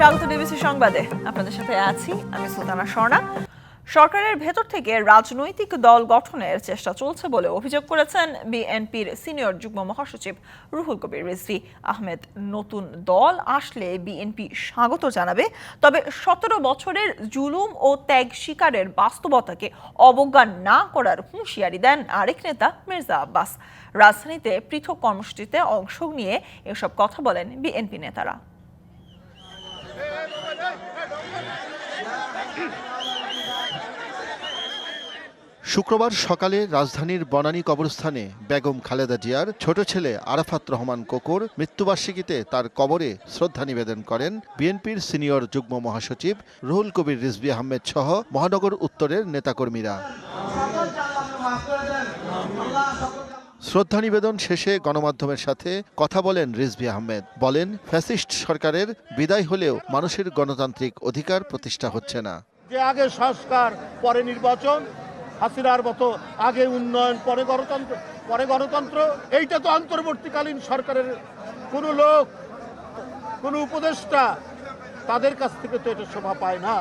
স্বাগত ডিবিসি সংবাদে। আপনাদের সাথে আছি আমি সুলতানা স্বর্ণা। সরকারের ভেতর থেকে রাজনৈতিক দল গঠনের চেষ্টা চলছে বলে অভিযোগ করেছেন বিএনপির সিনিয়র যুগ্ম মহাসচিব রুহুল কবির রিজভী। আহমেদ, নতুন দল আসলে বিএনপি স্বাগত জানাবে, তবে সতেরো বছরের জুলুম ও ত্যাগ শিকারের বাস্তবতাকে অবজ্ঞা না করার হুঁশিয়ারি দেন আরেক নেতা মির্জা আব্বাস। রাজধানীতে পৃথক কর্মসূচিতে অংশ নিয়ে এসব কথা বলেন বিএনপি নেতারা। শুক্রবার সকালে রাজধানীর বনানী কবরস্থানে বেগম খালেদা জিয়ার ছোট ছেলে আরাফাত রহমান কোকর মৃত্যুবার্ষিকীতে তার কবরে শ্রদ্ধা নিবেদন করেন বিএনপির সিনিয়র যুগ্ম মহাসচিব রুহুল কবির রিজভী আহমেদ সহ মহানগর উত্তরের নেতাকর্মীরা। শ্রদ্ধা নিবেদন শেষে গণমাধ্যমের সাথে কথা বলেন রিজভী আহমেদ। বলেন, ফ্যাসিস্ট সরকারের বিদায় হলেও মানুষের গণতান্ত্রিক অধিকার প্রতিষ্ঠা হচ্ছে না। যে আগে সংস্কার, পরে নির্বাচন হাসিনার মতো আগে উন্নয়ন পরে গণতন্ত্র পরে গণতন্ত্র এইটা তো অন্তর্বর্তীকালীন সরকারের কোনো লোক কোনো উপদেষ্টা তাদের কাছ থেকে তো এটা শোভা পায় না।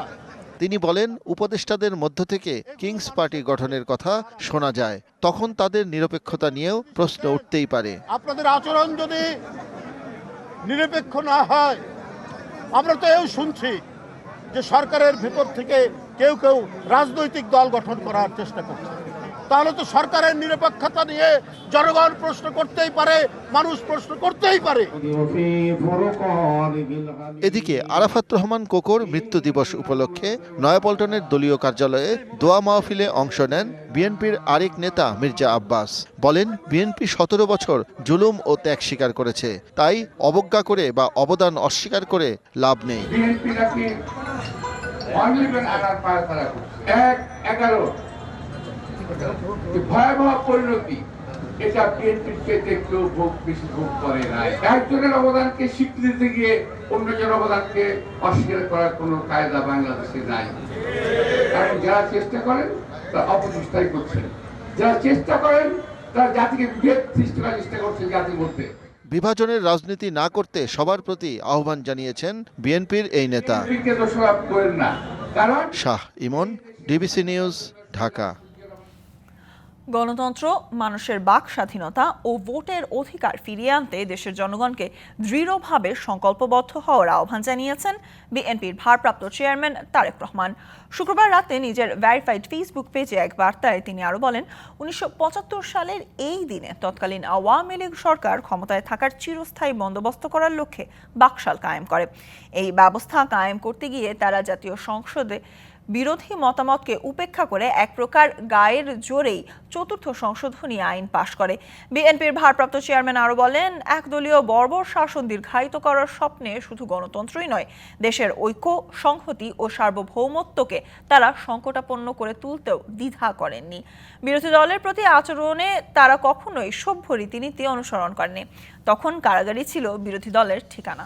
তিনি বলেন উপদেষ্টাদের মধ্য থেকে কিংস পার্টি গঠনের কথা শোনা যায় তখন তাদের নিরপেক্ষতা নিয়েও প্রশ্ন উঠতেই পারে। আপনাদের আচরণ যদি নিরপেক্ষ না হয় আমরা তো এও শুনছি যে সরকারের ভেতর থেকে কেউ কেউ রাজনৈতিক দল গঠন করার চেষ্টা করছে। তাহলে তো সরকারের নিরপেক্ষতা নিয়ে জনগণ প্রশ্ন করতেই পারে, মানুষ প্রশ্ন করতেই পারে। এদিকে আরাফাত রহমান কোকর মৃত্যু দিবস উপলক্ষে নয়াপল্টনের দলীয় কার্যালয়ে দোয়া মাহফিলে অংশ নেন বিএনপির আরেক নেতা মির্জা আব্বাস। বলেন, বিএনপি সতেরো বছর জুলুম ও ত্যাগ স্বীকার করেছে। তাই অবজ্ঞা করে বা অবদান অস্বীকার করে লাভ নেই। করছে। এক, এগারো। ভয়াবহ পরিণতি। এটা ভোগ বেশি ভোগ করে একজনের অবদানকে স্বীকৃতি গিয়ে অন্যজনের অবদানকে অস্বীকার করার কোনো কায়দা বাংলাদেশে নাই। কারণ যারা চেষ্টা করেন, তারা অপচেষ্টাই করছেন। যারা চেষ্টা করেন, তারা জাতিকে বিভেদ সৃষ্টি করার চেষ্টা করছেন জাতির মধ্যে। বিভাজনের রাজনীতি না করতে সবার প্রতি আহ্বান জানিয়েছেন বিএনপির এই নেতা। Shah Emon DBC news Dhaka. গণতন্ত্র, মানুষের বাক স্বাধীনতা ও ভোটের অধিকার ফিরিয়ে আনতে দেশের জনগণকে দৃঢ়ভাবে সংকল্পবদ্ধ হওয়ার আহ্বান জানিয়েছেন বিএনপির ভারপ্রাপ্ত চেয়ারম্যান তারেক রহমান। শুক্রবার রাতে নিজের ভ্যারিফাইড ফেসবুক পেজে এক বার্তায় তিনি আরও বলেন, উনিশশো পঁচাত্তর সালের এই দিনে তৎকালীন আওয়ামী লীগ সরকার ক্ষমতায় থাকার চিরস্থায়ী বন্দোবস্ত করার লক্ষ্যে বাকশাল কায়েম করে। এই ব্যবস্থা কায়েম করতে গিয়ে তারা জাতীয় সংসদে বিরোধী মতামতকে উপেক্ষা করে এক প্রকার গায়ের জোরেই চতুর্থ সংশোধনী আইন পাশ করে। বিএনপির ভারপ্রাপ্ত চেয়ারম্যান আরও বলেন, একদলীয় বর্বর শাসন দীর্ঘায়িত করার স্বপ্নে শুধু গণতন্ত্রই নয়, দেশের ঐক্য, সংহতি ও সার্বভৌমত্বকে তারা সংকটাপন্ন করে তুলতেও দ্বিধা করেননি। বিরোধী দলের প্রতি আচরণে তারা কখনোই সভ্য রীতিনীতি অনুসরণ করেনি তখন কারাগারই ছিল বিরোধী দলের ঠিকানা।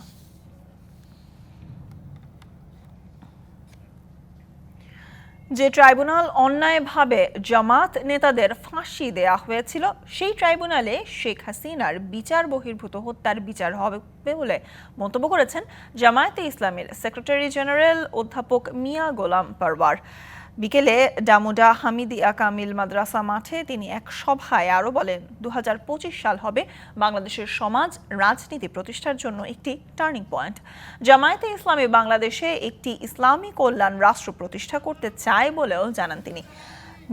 যে ট্রাইব্যুনাল অন্যায়ভাবে জামাত নেতাদের ফাঁসি দেয়া হয়েছিল, সেই ট্রাইব্যুনালে শেখ হাসিনার বিচার বহির্ভূত হত্যার বিচার হবে বলে মন্তব্য করেছেন জামায়াতে ইসলামের সেক্রেটারি জেনারেল অধ্যাপক মিয়া গোলাম পারওয়ার। বিকেলে ডামুডা হামিদিয়া কামিল মাদ্রাসা মাঠে তিনি এক সভায় আরও বলেন দু হাজার পঁচিশ সাল হবে বাংলাদেশের সমাজ, রাজনীতি প্রতিষ্ঠার জন্য একটি টার্নিং পয়েন্ট। জামায়াতে ইসলামী বাংলাদেশে একটি ইসলামী কল্যাণ রাষ্ট্র প্রতিষ্ঠা করতে চায় বলেও জানান তিনি।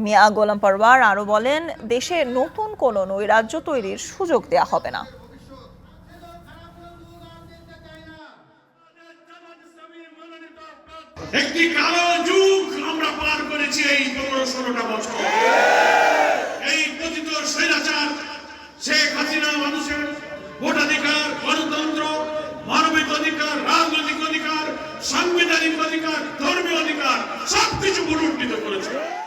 মিয়া গোলাম পারওয়ার আরও বলেন, দেশে নতুন কোনো নৈরাজ্য তৈরির সুযোগ দেয়া হবে না। একটি কালো যুগ আমরা পার করেছি এই পনেরো ষোলোটা বছর। এই কথিত স্বৈরাচার, শেখ হাসিনা মানুষের ভোটাধিকার, গণতন্ত্র, মানবিক অধিকার, রাজনৈতিক অধিকার, সাংবিধানিক অধিকার, ধর্মীয় অধিকার, সবকিছু পুনর্নীত করেছে।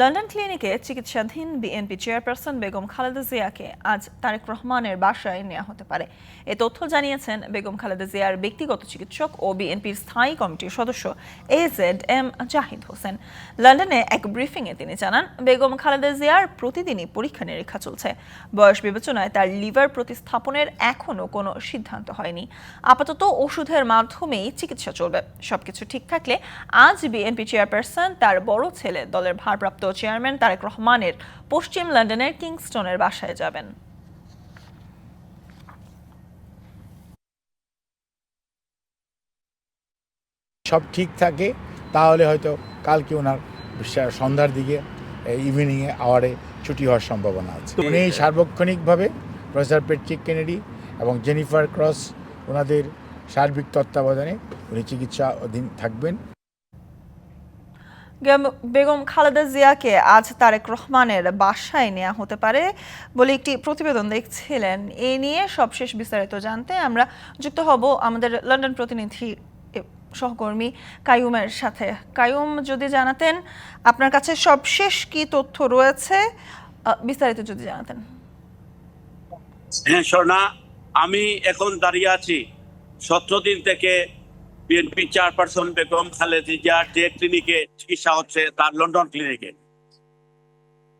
লন্ডন ক্লিনিকে চিকিৎসাধীন বিএনপি চেয়ারপারসন বেগম খালেদা জিয়াকে আজ তারেক রহমানের বাসায় নেওয়া হতে পারে। এ তথ্য জানিয়েছেন বেগম খালেদা জিয়ার ব্যক্তিগত চিকিৎসক ও বিএনপির স্থায়ী কমিটির সদস্য A Z M Zahid Hossain. লন্ডনে এক ব্রিফিংয়ে তিনি জানান, বেগম খালেদা জিয়ার প্রতিদিনই পরীক্ষা নিরীক্ষা চলছে। বয়স বিবেচনায় তার লিভার প্রতিস্থাপনের এখনও কোনো সিদ্ধান্ত হয়নি। আপাতত ওষুধের মাধ্যমেই চিকিৎসা চলবে। সবকিছু ঠিক থাকলে আজ বিএনপি চেয়ারপারসন তার বড় ছেলে দলের ভারপ্রাপ্ত চেয়ারম্যান তারেক রহমানের পশ্চিম লন্ডনের কিংস্টনের বাসায় যাবেন। সব ঠিক থাকে তাহলে হয়তো কালকে ওনার সন্ধ্যার দিকে ইভিনিংয়ে আওয়ারে ছুটি হওয়ার সম্ভাবনা আছে। উনি সার্বক্ষণিকভাবে প্রফেসর পেট্রিক কেনেডি এবং জেনিফার ক্রস ওনাদের সার্বিক তত্ত্বাবধানে উনি চিকিৎসা অধীন থাকবেন। বেগম খালেদা জিয়াকে আজ তারেক রহমানের বাসায় নেওয়া হতে পারে বলে একটি প্রতিবেদন দেখছিলেন। এ নিয়ে সবশেষ বিস্তারিত জানতে আমরা যুক্ত হব আমাদের লন্ডন প্রতিনিধি সহকর্মী কায়ুমের সাথে। কায়ুম যদি জানাতেন আপনার কাছে সবশেষ কি তথ্য রয়েছে বিস্তারিত যদি জানাতেন। হ্যাঁ স্বর্ণা আমি এখন দাঁড়িয়ে আছি সতেরো দিন থেকে বিএনপি চেয়ারপারসন বেগম খালেদা জিয়ার যে ক্লিনিকে চিকিৎসা হচ্ছে তার লন্ডন ক্লিনিকে।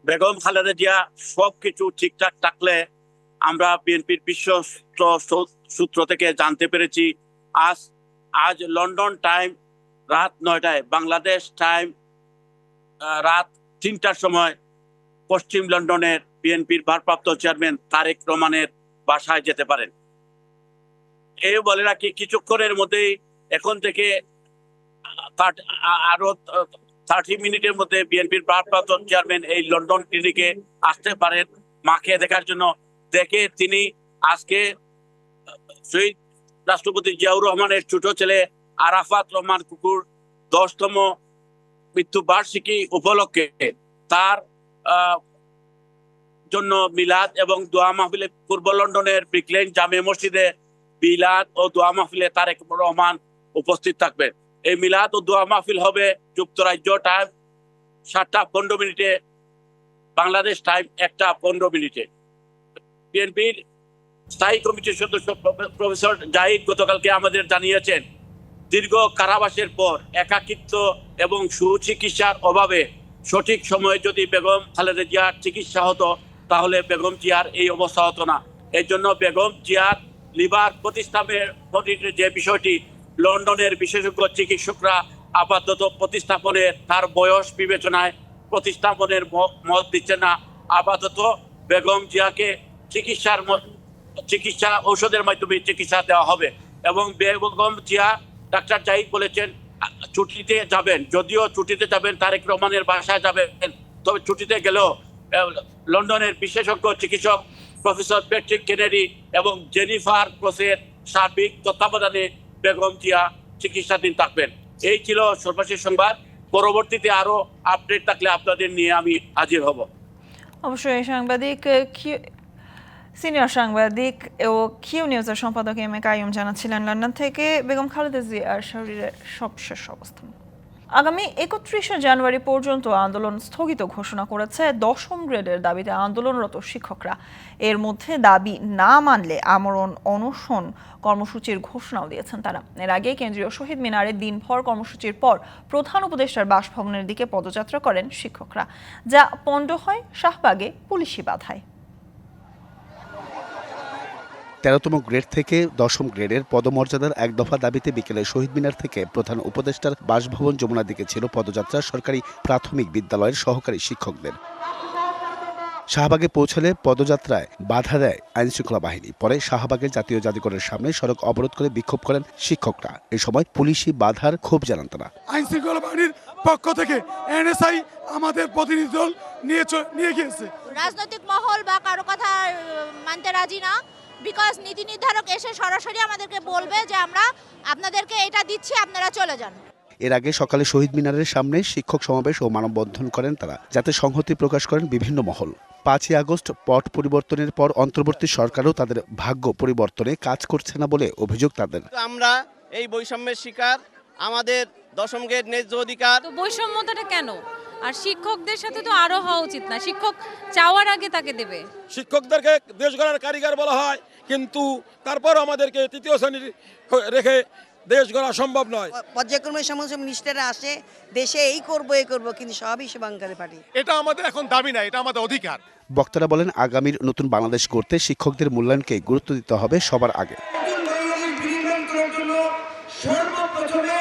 বেগম খালেদা জিয়া সব কিছু ঠিকঠাক থাকলে আমরা বিএনপির বিশ্বস্ত সূত্র থেকে জানতে পেরেছি, আজ আজ লন্ডন টাইম রাত নয়টায়, বাংলাদেশ টাইম রাত তিনটার সময় পশ্চিম লন্ডনের বিএনপির ভারপ্রাপ্ত চেয়ারম্যান তারেক রহমানের বাসায় যেতে পারেন। এই বলে রাখি, কিছুক্ষণের মধ্যেই এখন থেকে আরও থার্টি মিনিটের মধ্যে বিএনপির ভারপ্রাপ্ত চেয়ারম্যান এই লন্ডন ক্লিনিকে আসতে পারেন, মাকে দেখার জন্য। দেখে তিনি আজকে শহীদ রাষ্ট্রপতি জিয়াউর রহমানের ছোট ছেলে আরাফাত রহমান কুকুর দশতম মৃত্যু বার্ষিকী উপলক্ষে তার জন্য মিলাদ এবং দোয়া মাহফিলে পূর্ব লন্ডনের ব্রিকলেন জামে মসজিদে মিলাদ ও দোয়া মাহফিলে তারেক রহমান উপস্থিত থাকবেন এই মিলাদ ও দোয়া মাহফিল হবে যুক্তরাজ্য টাইম সাতটা পনেরো মিনিটে, বাংলাদেশ টাইম একটা পনেরো মিনিটে। বিএনপির স্থায়ী কমিটির সদস্য প্রফেসর জাহিদ গতকালকে আমাদের জানিয়েছেন, দীর্ঘ কারাবাসের পর একাকিত্ব এবং সুচিকিৎসার অভাবে সঠিক সময়ে যদি বেগম খালেদা জিয়ার চিকিৎসা হতো, তাহলে বেগম জিয়ার এই অবস্থা হতো না। এই জন্য বেগম জিয়ার লিভার প্রতিস্থাপনের প্রতি- যে বিষয়টি লন্ডনের বিশেষজ্ঞ চিকিৎসকরা আপাতত প্রতিস্থাপনের তার বয়স বিবেচনায় প্রতিস্থাপনের মত দিচ্ছে না। আপাতত বেগম জিয়াকে চিকিৎসার চিকিৎসা ঔষধের মাধ্যমে চিকিৎসা দেওয়া হবে এবং বেগম জিয়া ডাক্তার জাহিদ বলেছেন, ছুটিতে যাবেন, যদিও ছুটিতে যাবেন, তারেক রহমানের বাসায় যাবেন, তবে ছুটিতে গেলেও লন্ডনের বিশেষজ্ঞ চিকিৎসক প্রফেসর প্যাট্রিক কেনেডি এবং জেনিফার ক্রসের সার্বিক তত্ত্বাবধানে বেগম জিয়া চিকিৎসাধীন থাকবেন। এই ছিল সর্বশেষ সংবাদ। পরবর্তীতে আরও আপডেট থাকলে আপনাদের নিয়ে আমি হাজির হব। অবশ্যই, সাংবাদিক সিনিয়র সাংবাদিক ও কিউ নিউজের সম্পাদক এম এ কায়ুম জানাচ্ছিলেন লন্ডন থেকে। বেগম খালেদা জিয়ার শরীরের সবশেষ অবস্থান। আগামী একত্রিশে জানুয়ারি পর্যন্ত আন্দোলন স্থগিত ঘোষণা করেছে দশম গ্রেডের দাবিতে আন্দোলনরত শিক্ষকরা। এর মধ্যে দাবি না মানলে আমরণ অনশন কর্মসূচির ঘোষণাও দিয়েছেন তারা। এর আগে কেন্দ্রীয় শহীদ মিনারে দিনভর কর্মসূচির পর প্রধান উপদেষ্টার বাসভবনের দিকে পদযাত্রা করেন শিক্ষকরা। যা পণ্ড হয় শাহবাগে পুলিশি বাধায়। তেরোতম গ্রেড থেকে দশম গ্রেডের পদমর্যাদার এক দফা দাবিতে বিকেলে শহীদ মিনার থেকে প্রধান উপদেষ্টার বাসভবন যমুনার দিকে ছিল পদযাত্রা সরকারি প্রাথমিক বিদ্যালয়ের সহকারী শিক্ষকদের। শাহবাগে পৌঁছলে পদযাত্রায় বাধা দেয় আইনশৃঙ্খলা বাহিনী। পরে শাহবাগের জাতীয় জাদুঘরের সামনে সড়ক অবরোধ করে বিক্ষোভ করেন শিক্ষকরা। এ সময় পুলিশি বাধার ক্ষোভ জানান তারা। আইন শৃঙ্খলা বাহিনীর পক্ষ থেকে এনএসআই আমাদের প্রতিনিধি দল নিয়ে নিয়ে গিয়েছে। রাজনৈতিক মহল বা কারও কথা মানতে রাজি না। বিকজ নীতি নির্ধারক এসে সরাসরি আমাদেরকে বলবে যে আমরা আপনাদেরকে এটা দিচ্ছি আপনারা চলে যান। এর আগে সকালে শহীদ মিনারের সামনে শিক্ষক সমাবেশ ও মানববন্ধন করেন তারা যাতে সংহতি প্রকাশ করেন বিভিন্ন মহল। পাঁচই আগস্ট পট পরিবর্তনের পর অন্তর্বর্তী সরকারও তাদের ভাগ্য পরিবর্তনে কাজ করছে না বলে অভিযোগ তাদের। আমরা এই বৈষম্যের শিকার আমাদের দশম গ্রেড ন্যায্য অধিকার। বৈষম্যতাটা কেন? আর শিক্ষকদের সাথে তো আরও হওয়া উচিত না। শিক্ষক চাওয়ার আগে তাকে দেবে। শিক্ষকদেরকে দেশ গড়ার কারিগর বলা হয়। কিন্তু তারপর আমাদেরকে তৃতীয় শ্রেণির রেখে দেশ গড়া সম্ভব নয়। পর্যায়ক্রমে সমস্ত মিনিস্টাররা আসে দেশে এই করব এই করব কিন্তু সবই শুভাঙ্কারে পার্টি এটা আমাদের এখন দাবি না এটা আমাদের অধিকার। বক্তারা বলেন আগামীর নতুন বাংলাদেশ করতে শিক্ষকদের মূল্যায়নকে গুরুত্ব দিতে হবে সবার আগে সর্বপ্রথমে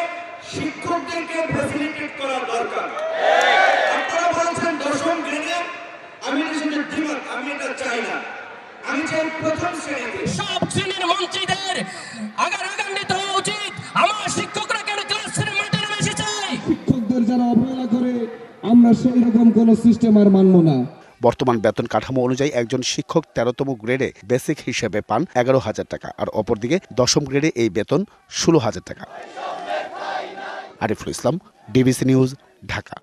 শিক্ষকদেরকে ফ্যাসিলিটেট করা দরকার আপনারা বলছেন দশম গ্রেডে আমি এটা শুনে দ্বিমত আমি এটা চাই না আমি প্রথম শ্রেণীতে। সব শ্রেণির মন্ত্রীদের আগার আগান্বিত হওয়া উচিত। আমার শিক্ষকরা কেন ক্লাসের মাঠে নেমে এসেছে? শিক্ষকদের যারা অবহেলা করে আমরা সেই রকম কোন সিস্টেম আর মানবো না। বর্তমান বেতন কাঠামো অনুযায়ী একজন শিক্ষক তেরোতম গ্রেডে বেসিক হিসেবে পান এগারো হাজার টাকা আর অপরদিকে দশম গ্রেডে এই বেতন ষোলো হাজার টাকা। Ariful Islam DBC news Dhaka.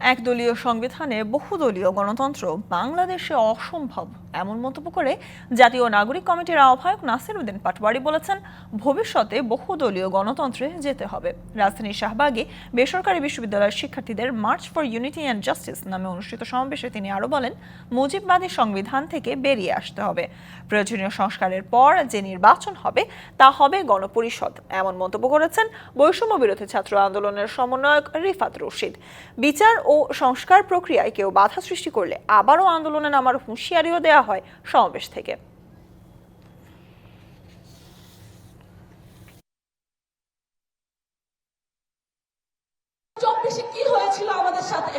একদলীয় সংবিধানে বহুদলীয় গণতন্ত্র বাংলাদেশে অসম্ভব, এমন মন্তব্য করে জাতীয় নাগরিক কমিটির আহ্বায়ক নাসির উদ্দিন পাটওয়ারি বলেছেন, ভবিষ্যতে বহুদলীয় গণতন্ত্রে যেতে হবে। রাজধানীর শাহবাগে বেসরকারি বিশ্ববিদ্যালয়ের শিক্ষার্থীদের march for unity and justice নামে অনুষ্ঠিত সমাবেশে তিনি আরও বলেন, মুজিববাদী সংবিধান থেকে বেরিয়ে আসতে হবে। প্রয়োজনীয় সংস্কারের পর যে নির্বাচন হবে, তা হবে গণপরিষদ, এমন মন্তব্য করেছেন বৈষম্য বিরোধী ছাত্র আন্দোলনের সমন্বয়ক রিফাত রশিদ। বিচার ও সংস্কার প্রক্রিয়ায় কেউ বাধা সৃষ্টি করলে আবারও আন্দোলনে নামার হুঁশিয়ারিও দেওয়া হয় সমাবেশ থেকে। চব্বিশে কি হয়েছিল আমাদের সাথে?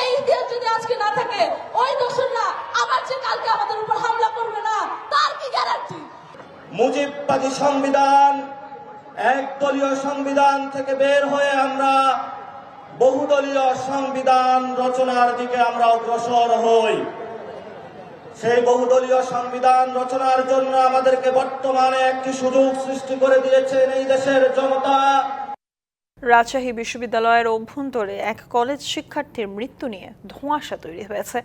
এই ইতিহাস যদি আজকে না থাকে ওই আবার যে কালকে আমাদের উপর হামলা করবে না তার কি গ্যারান্টি মুজিববাদী সংবিধান একদলীয় সংবিধান থেকে বের হয়ে আমরা বহুদলীয় সংবিধান রচনার দিকে আমরা অগ্রসর হই। সেই বহুদলীয় সংবিধান রচনার জন্য আমাদেরকে বর্তমানে একটি সুযোগ সৃষ্টি করে দিয়েছেন এই দেশের জনতা। রাজশাহী বিশ্ববিদ্যালয়ের অভ্যন্তরে এক কলেজ শিক্ষার্থীর মৃত্যু নিয়ে ধোঁয়াশা তৈরি হয়েছে।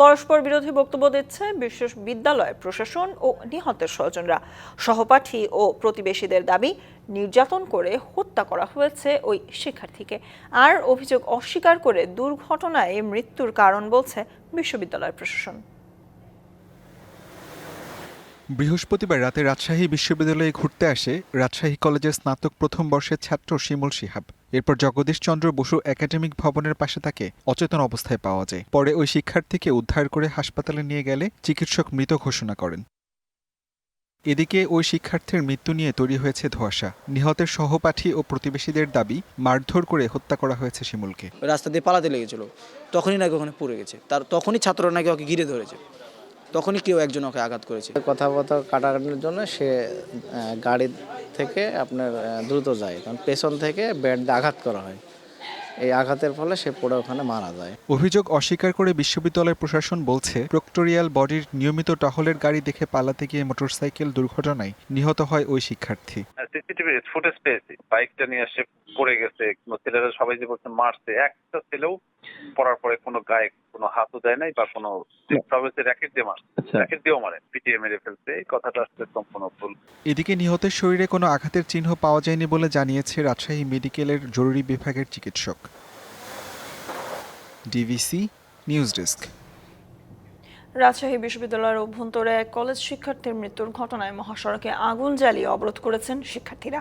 পরস্পর বিরোধী বক্তব্য দিচ্ছে বিশ্ববিদ্যালয় প্রশাসন ও নিহতের স্বজনরা। সহপাঠী ও প্রতিবেশীদের দাবি, নির্যাতন করে হত্যা করা হয়েছে ওই শিক্ষার্থীকে। আর অভিযোগ অস্বীকার করে দুর্ঘটনায় মৃত্যুর কারণ বলছে বিশ্ববিদ্যালয় প্রশাসন। বৃহস্পতিবার রাতে রাজশাহী বিশ্ববিদ্যালয়ে ঘুরতে আসে রাজশাহী কলেজের স্নাতক প্রথম বর্ষের ছাত্র শিমুল শিহাব। এরপর জগদীশ চন্দ্র বসু একাডেমিক ভবনের পাশে তাকে অচেতন অবস্থায় পাওয়া যায়। পরে ওই শিক্ষার্থীকে উদ্ধার করে হাসপাতালে নিয়ে গেলে চিকিৎসক মৃত ঘোষণা করেন। এদিকে ওই শিক্ষার্থীর মৃত্যু নিয়ে তৈরি হয়েছে ধোঁয়াশা। নিহতের সহপাঠী ও প্রতিবেশীদের দাবি, মারধর করে হত্যা করা হয়েছে শিমুলকে। রাস্তা দিয়ে পালাতে লেগেছিল। তখনই নাকি ওখানে পড়ে গেছে। তার তখনই ছাত্ররা নাকি ওকে ঘিরে ধরেছে। তখনই কেউ একজন ওকে আঘাত করেছে কথাবার্তা কাটাকাটির জন্য সে গাড়ি থেকে আপনার দ্রুত যায়। কারণ পেছন থেকে ব্যাট দিয়ে আঘাত করা হয়। এই আঘাতের ফলে সে পড়ে ওখানে মারা যায়। অভিযোগ অস্বীকার করে বিশ্ববিদ্যালয় প্রশাসন বলছে প্রক্টোরিয়াল বডির নিয়মিত টহলের গাড়ি দেখে পালাতে গিয়ে মোটরসাইকেল দুর্ঘটনায় নিহত হয় ওই শিক্ষার্থী। সিসিটিভি ফুটেজ পেয়েছি। বাইকটা নিয়ে এসে পড়ে গেছে। ছেলেরা সবাই যে বলছে মারছে। একটা ছেলেও পড়ার পরে কোনো গায়ে কোনো হাতও দেয় নাই বা কোনো সবাই র্যাকেট দিয়ে মারে। র্যাকেট দিয়েও মারে পিটিয়ে মেরে ফেলছে। এই কথাটা আসলে সম্পূর্ণ ভুল। এদিকে নিহতের শরীরে কোনো আঘাতের চিহ্ন পাওয়া যায়নি বলে জানিয়েছে রাজশাহী মেডিকেলের জরুরি বিভাগের চিকিৎসক। DVC news desk. রাজশাহী বিশ্ববিদ্যালয়ের অভ্যন্তরে এক কলেজ শিক্ষার্থীর মৃত্যুর ঘটনায় মহাসড়কে আগুন জ্বালিয়ে অবরোধ করেছেন শিক্ষার্থীরা।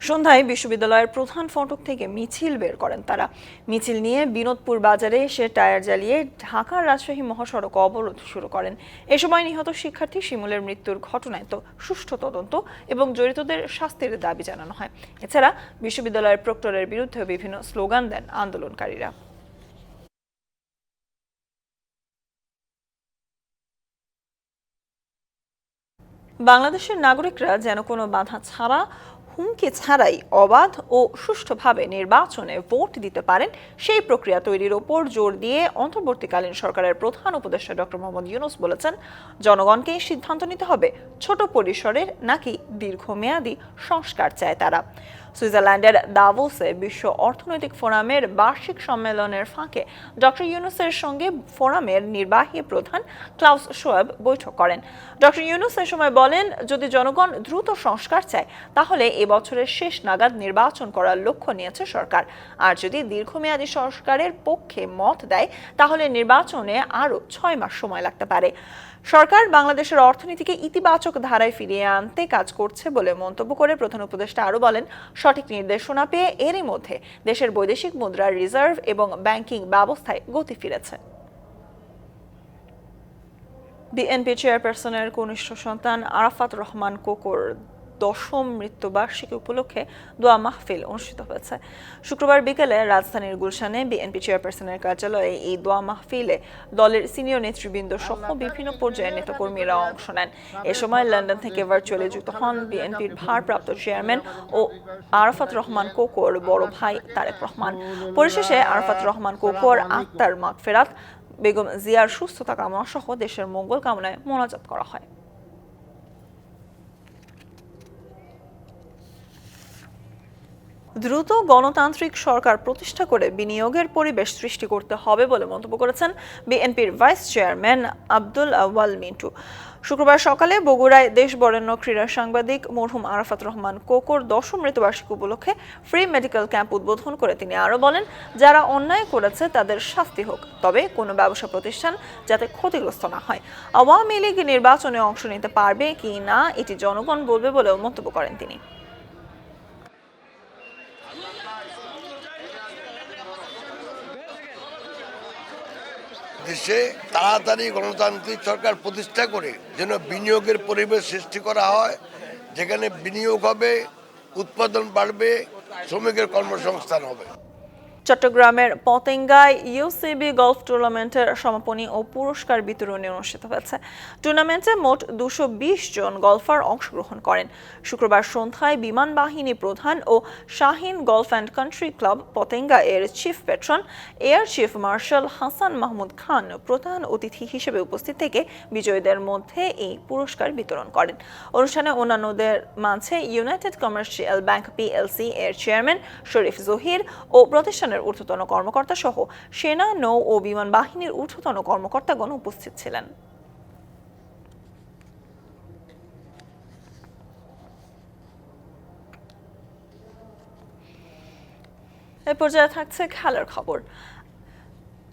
সন্ধ্যায় বিশ্ববিদ্যালয়ের প্রধান ফটক থেকে মিছিল বের করেন তারা। মিছিল নিয়ে বিনোদপুর বাজারে এসে টায়ার জ্বালিয়ে ঢাকার রাজশাহী মহাসড়ক অবরোধ শুরু করেন। এ সময় নিহত শিক্ষার্থী শিমুলের মৃত্যুর ঘটনায় তো সুষ্ঠু তদন্ত এবং জড়িতদের শাস্তির দাবি জানানো হয়। এছাড়া বিশ্ববিদ্যালয়ের প্রক্টরের বিরুদ্ধে বিভিন্ন স্লোগান দেন আন্দোলনকারীরা। বাংলাদেশের নাগরিকরা যেন কোনো বাধা ছাড়া, হুমকি ছাড়াই অবাধ ও সুষ্ঠুভাবে নির্বাচনে ভোট দিতে পারেন, সেই প্রক্রিয়া তৈরির ওপর জোর দিয়ে অন্তর্বর্তীকালীন সরকারের প্রধান উপদেষ্টা ডক্টর মোহাম্মদ ইউনুস বলেছেন, জনগণকে সিদ্ধান্ত নিতে হবে, ছোট পরিসরের নাকি দীর্ঘমেয়াদী সংস্কার চায় তারা। সুইজারল্যান্ডের দাভোসে বিশ্ব অর্থনৈতিক ফোরামের বার্ষিক সম্মেলনের ফাঁকে ডক্টর ইউনুসের সঙ্গে ফোরামের নির্বাহী প্রধান ক্লাউস শোয়েব বৈঠক করেন। ডক্টর ইউনুস এ সময় বলেন, যদি জনগণ দ্রুত সংস্কার চায়, তাহলে এ বছরের শেষ নাগাদ নির্বাচন করার লক্ষ্য নিয়েছে সরকার। আর যদি দীর্ঘমেয়াদী সংস্কারের পক্ষে মত দেয়, তাহলে নির্বাচনে আরও ছয় মাস সময় লাগতে পারে। সরকার বাংলাদেশের অর্থনীতিকে ইতিবাচক ধারায় ফিরিয়ে আনতে কাজ করছে বলে মন্তব্য করে প্রধান উপদেষ্টা আরও বলেন, সঠিক নির্দেশনা পেয়ে এরই মধ্যে দেশের বৈদেশিক মুদ্রার রিজার্ভ এবং ব্যাংকিং ব্যবস্থায় গতি ফিরেছে। বিএনপি চেয়ারপারসনের কনিষ্ঠ সন্তান আরাফাত রহমান কোকর দশম মৃত্যুবার্ষিকী উপলক্ষে দোয়া মাহফিল অনুষ্ঠিত হয়েছে। শুক্রবার বিকেলে রাজধানীর গুলশানে বিএনপি চেয়ারপারসনের কার্যালয়ে এই দোয়া মাহফিলে দলের সিনিয়র নেতৃবৃন্দ সহ বিভিন্ন পর্যায়ের নেতাকর্মীরা অংশ নেন। এ সময় লন্ডন থেকে ভার্চুয়ালি যুক্ত হন বিএনপির ভারপ্রাপ্ত চেয়ারম্যান ও আরাফাত রহমান কোকর বড় ভাই তারেক রহমান। পরিশেষে আরাফাত রহমান কোকর আত্মার মাগফেরাত, বেগম জিয়ার সুস্থতা কামনা সহ দেশের মঙ্গল কামনায় মোনাজাত করা হয়। দ্রুত গণতান্ত্রিক সরকার প্রতিষ্ঠা করে বিনিয়োগের পরিবেশ সৃষ্টি করতে হবে বলে মন্তব্য করেছেন বিএনপির ভাইস চেয়ারম্যান আব্দুল আওয়াল মিন্টু। শুক্রবার সকালে বগুড়ায় দেশ বরেণ্য ক্রীড়া সাংবাদিক মরহুম আরাফাত রহমান কোকর দশম মৃত্যুবার্ষিকী উপলক্ষে ফ্রি মেডিকেল ক্যাম্প উদ্বোধন করে তিনি আরও বলেন, যারা অন্যায় করেছে তাদের শাস্তি হোক, তবে কোনো ব্যবসা প্রতিষ্ঠান যাতে ক্ষতিগ্রস্ত না হয়। আওয়ামী লীগ নির্বাচনে অংশ নিতে পারবে কি না এটি জনগণ বলবে বলেও মন্তব্য করেন তিনি। দেশে তাড়াতাড়ি গণতান্ত্রিক সরকার প্রতিষ্ঠা করে যেন বিনিয়োগের পরিবেশ সৃষ্টি করা হয়, যেখানে বিনিয়োগ হবে, উৎপাদন বাড়বে, শ্রমিকের কর্মসংস্থান হবে। চট্টগ্রামের পতেঙ্গায় ইউসিবি গলফ টুর্নামেন্টের সমাপনী ও পুরস্কার বিতরণী অনুষ্ঠিত হয়েছে। টুর্নামেন্টে মোট দুশো জন গলফার অংশগ্রহণ করেন। শুক্রবার সন্ধ্যায় বিমান বাহিনী প্রধান ও Shaheen golf and country club Patenga এর chief patron air chief marshal Hasan Mahmud Khan প্রধান অতিথি হিসেবে উপস্থিত থেকে বিজয়ীদের মধ্যে এই পুরস্কার বিতরণ করেন। অনুষ্ঠানে অন্যান্যদের মাঝে ইউনাইটেড কমার্শিয়াল ব্যাংক পিএলসি এর চেয়ারম্যান শরীফ জহির ও প্রতিষ্ঠানের ঊর্ধ্বতন কর্মকর্তা সহ সেনা, নৌ ও বিমান বাহিনীর ঊর্ধ্বতন কর্মকর্তাগণ উপস্থিত ছিলেন। এ পর্যায়ে থাকছে খেলার খবর।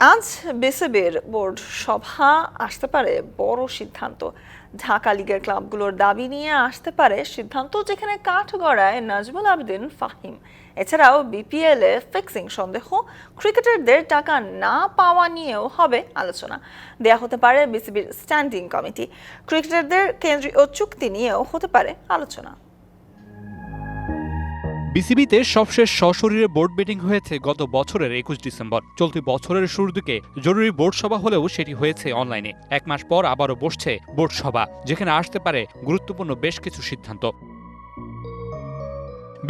আজ বিসিবির বোর্ড সভা আসতে পারে বড় সিদ্ধান্ত। ঢাকা লিগের ক্লাবগুলোর দাবি নিয়ে আসতে পারে সিদ্ধান্ত যেখানে কাঠগড়ায় নাজমুল আবেদিন ফাহিম। এছাড়াও বিপিএল এ ফিক্সিং সন্দেহ, ক্রিকেটারদের টাকা না পাওয়া নিয়েও হবে আলোচনা। দেয়া হতে পারে বিসিবির স্ট্যান্ডিং কমিটি। ক্রিকেটারদের কেন্দ্রীয় চুক্তি নিয়েও হতে পারে আলোচনা। বিসিবিতে সবশেষ সশরীরে বোর্ড মিটিং হয়েছে গত বছরের একুশ ডিসেম্বর। চলতি বছরের শুরুর দিকে জরুরি বোর্ড সভা হলেও সেটি হয়েছে অনলাইনে। এক মাস পর আবারও বসছে বোর্ড সভা, যেখানে আসতে পারে গুরুত্বপূর্ণ বেশ কিছু সিদ্ধান্ত।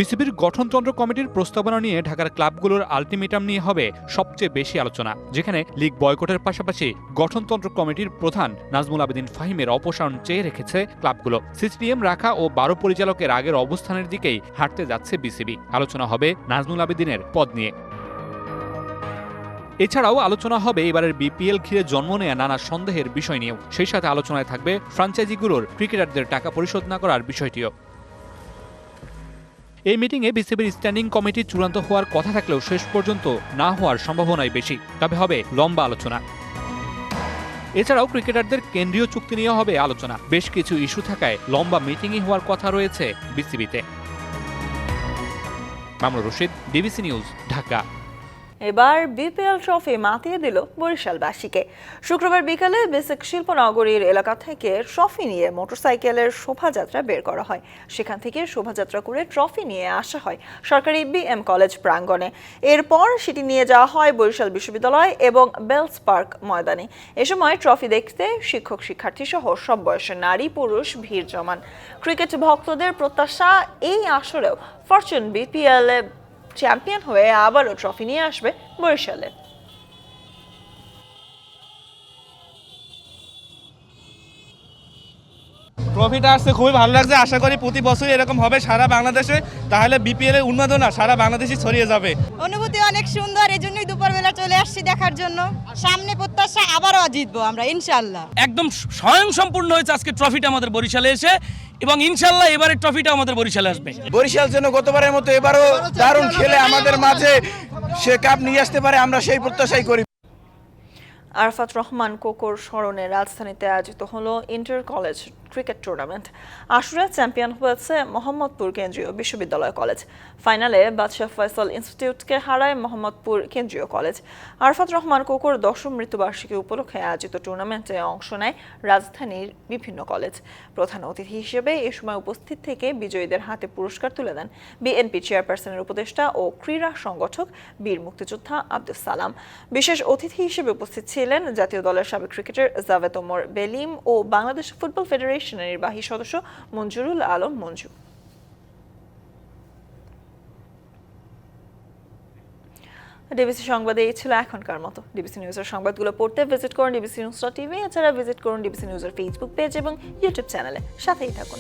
বিসিবির গঠনতন্ত্র কমিটির প্রস্তাবনা নিয়ে ঢাকার ক্লাবগুলোর আলটিমেটাম নিয়ে হবে সবচেয়ে বেশি আলোচনা, যেখানে লিগ বয়কটের পাশাপাশি গঠনতন্ত্র কমিটির প্রধান নাজমুল আবেদিন ফাহিমের অপসারণ চেয়ে রেখেছে ক্লাবগুলো। সিসিডিএম রাখা ও বারো পরিচালকের আগের অবস্থানের দিকেই হাঁটতে যাচ্ছে বিসিবি। আলোচনা হবে নাজমুল আবেদিনের পদ নিয়ে। এছাড়াও আলোচনা হবে এবারের বিপিএল ঘিরে জন্ম নেয়া নানা সন্দেহের বিষয় নিয়েও। সেই সাথে আলোচনায় থাকবে ফ্রাঞ্চাইজিগুলোর ক্রিকেটারদের টাকা পরিশোধ না করার বিষয়টিও। এই মিটিংয়ে বিসিবির স্ট্যান্ডিং কমিটি চূড়ান্ত হওয়ার কথা থাকলেও শেষ পর্যন্ত না হওয়ার সম্ভাবনাই বেশি। তবে হবে লম্বা আলোচনা। এছাড়াও ক্রিকেটারদের কেন্দ্রীয় চুক্তি নিয়ে হবে আলোচনা। বেশ কিছু ইস্যু থাকায় লম্বা মিটিংই হওয়ার কথা রয়েছে বিসিবিতে। Mamun Rashid DBC news, Dhaka. এবার বিপিএল ট্রফি মাতিয়ে দিল বরিশালবাসীকে। শুক্রবার বিকালে বেসিক শিল্পনগরীর এলাকা থেকে ট্রফি নিয়ে মোটরসাইকেলের শোভাযাত্রা বের করা হয়। সেখান থেকে শোভাযাত্রা করে ট্রফি নিয়ে আসা হয় সরকারি বিএম কলেজ প্রাঙ্গণে। এরপর সেটি নিয়ে যাওয়া হয় বরিশাল বিশ্ববিদ্যালয় এবং বেলস পার্ক ময়দানে। এ সময় ট্রফি দেখতে শিক্ষক, শিক্ষার্থী সহ সব বয়সের নারী, পুরুষ ভিড় জমান। ক্রিকেট ভক্তদের প্রত্যাশা এই আসরেও ফরচুন বিপিএল চ্যাম্পিয়ন হয়ে আবারও ট্রফি নিয়ে আসবে বরিশালে। ট্রফিটা আসছে খুবই ভালো লাগছে। আশা করি প্রতি বছরই এরকম হবে সারা বাংলাদেশে। তাহলে বিপিএল এর উন্মাদনা সারা বাংলাদেশে ছড়িয়ে যাবে। অনুভূতি অনেক সুন্দর এই জন্যই দুপুরবেলা চলে আসছি দেখার জন্য। সামনে প্রত্যাশা আবারও জিতবো আমরা ইনশাল্লাহ একদম স্বয়ং সম্পূর্ণ হয়েছে আজকে ট্রফিটা আমাদের বরিশালে এসে। এবং ইনশাল্লাহ এবারের ট্রফিটা আমাদের বরিশালে আসবে। বরিশাল যেন গতবারের মতো এবারও দারুণ খেলে আমাদের মাঝে সে কাপ নিয়ে আসতে পারে আমরা সেই প্রত্যাশাই করি। আরফাত রহমান কোকোর স্মরণে রাজধানীতে আয়োজিত হলো ইন্টার কলেজ ক্রিকেট টুর্নামেন্ট। আসরে চ্যাম্পিয়ন হয়েছে মোহাম্মদপুর কেন্দ্রীয় বিশ্ববিদ্যালয় কলেজ। ফাইনালে বাদশাহ ফয়সল ইনস্টিটিউটকে হারায় মোহাম্মদপুর কেন্দ্রীয় কলেজ। আরফাত রহমান কোকোর দশম মৃত্যুবার্ষিকী উপলক্ষে আয়োজিত টুর্নামেন্টে অংশ নেয় রাজধানীর বিভিন্ন কলেজ। প্রধান অতিথি হিসেবে এ সময় উপস্থিত থেকে বিজয়ীদের হাতে পুরস্কার তুলে দেন বিএনপি চেয়ারপারসনের উপদেষ্টা ও ক্রীড়া সংগঠক বীর মুক্তিযোদ্ধা আব্দুল সালাম। বিশেষ অতিথি হিসেবে উপস্থিত ছিলেন জাতীয় দলের সাবেক ক্রিকেটার জাভেদ ওমর বেলিম ও বাংলাদেশ ফুটবল ফেডারেশনের নির্বাহী সদস্য মঞ্জুরুল আলম মঞ্জু। ডিবিসি সংবাদে এই ছিল এখনকার মতো। ডিবিসি নিউজের সংবাদগুলো পড়তে ভিজিট করুন ডিবিসি নিউজ টিভি এছাড়া ভিজিট করুন ডিবিসি নিউজের ফেসবুক পেজ এবং ইউটিউব চ্যানেলে সাথেই থাকুন।